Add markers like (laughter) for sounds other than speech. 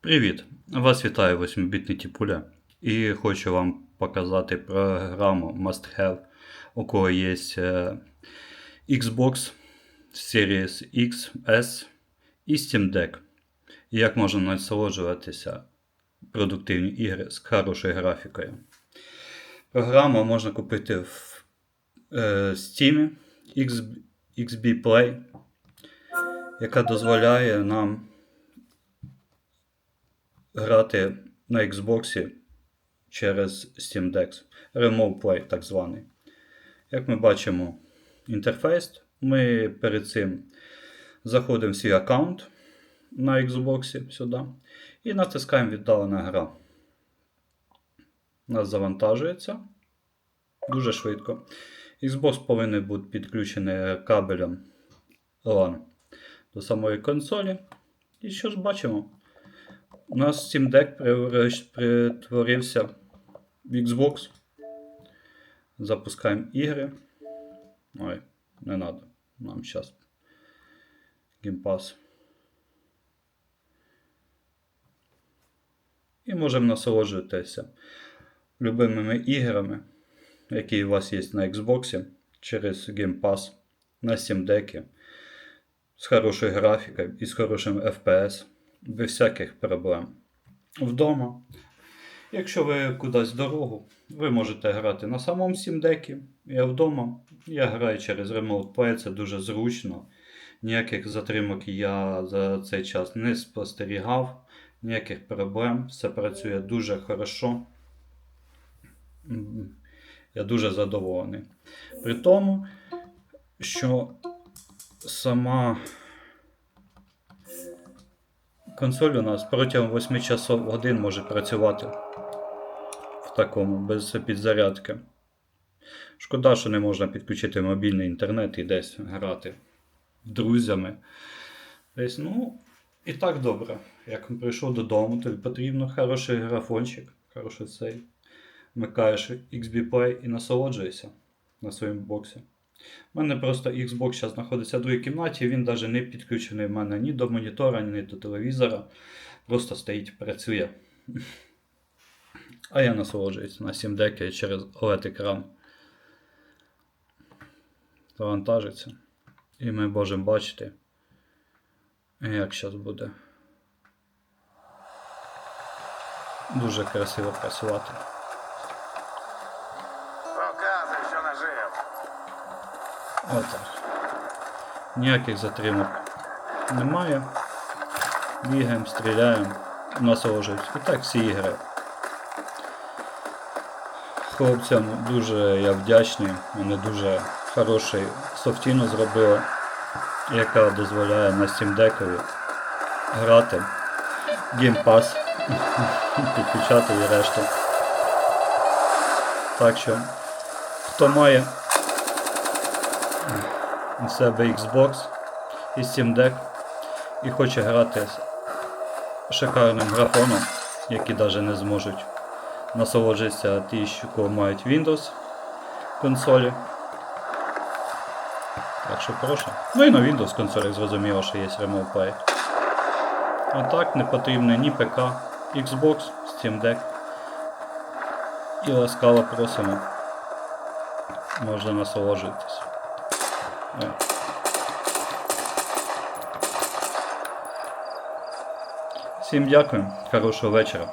Привіт! Вас вітає 8-бітний Тіпуля. І хочу вам показати програму Must Have, у кого є е, Xbox Series X, S і Steam Deck. І як можна насолоджуватися продуктивні ігри з хорошою графікою. Програму можна купити в е, Steam XB Play, яка дозволяє нам грати на Xbox через Steam Deck. Remote Play так званий. Як ми бачимо інтерфейс, ми перед цим заходимо в свій аккаунт на Xbox сюди і натискаємо віддалена гра. Нас завантажується дуже швидко. Xbox повинен бути підключений кабелем LAN до самої консолі. І що ж бачимо? У нас Steam Deck перетворився в Xbox. Запускаємо ігри. Ой, не надо. Нам зараз Pass. І можемо насолоджуватися любимими іграми, які у вас є на Xbox через Game Pass на Steam Deck з хорошою графікою і з хорошим FPS, без всяких проблем. Вдома. Якщо ви кудись дорогу, ви можете грати на самому Deck. Я вдома. Я граю через Remote Play, це дуже зручно. Ніяких затримок я за цей час не спостерігав, ніяких проблем. Все працює дуже хорошо. Я дуже задоволений. При тому, що сама консоль у нас протягом 8 часов годин може працювати в такому, без підзарядки. Шкода, що не можна підключити мобільний інтернет і десь грати з друзями. Десь, ну, і так добре. Як прийшов додому, тобі потрібно хороший графончик, хороший цей. Вмикаєш XB Play і насолоджуєшся на своєму боксі. У мене просто Xbox зараз знаходиться в другій кімнаті, він навіть не підключений в мене ні до монітора, ні до телевізора. Просто стоїть, працює. А я насолоджуюся на 7 деки через OLED-екран. Завантажиться. І ми можемо бачити, як зараз буде. Дуже красиво працювати. Отак. Ніяких затримок немає. Бігаємо, стріляємо, насолоджуємося. І так всі ігри. Хлопцям дуже я вдячний. Вони дуже хороший софтіну зробили, яка дозволяє на Deck грати. Pass, (laughs) підключати і решту. Так що, хто має у себе Xbox і Steam Deck і хоче грати з шикарним графоном, які навіть не зможуть насолоджуватися ті, що мають Windows консолі. Так що прошу. Ну і на Windows консолі зрозуміло, що є Remote Play. А так не потрібно ні ПК, Xbox, Steam Deck. І ласкаво просимо. Можна насолоджуватися. Всім дякую, хорошого вечора.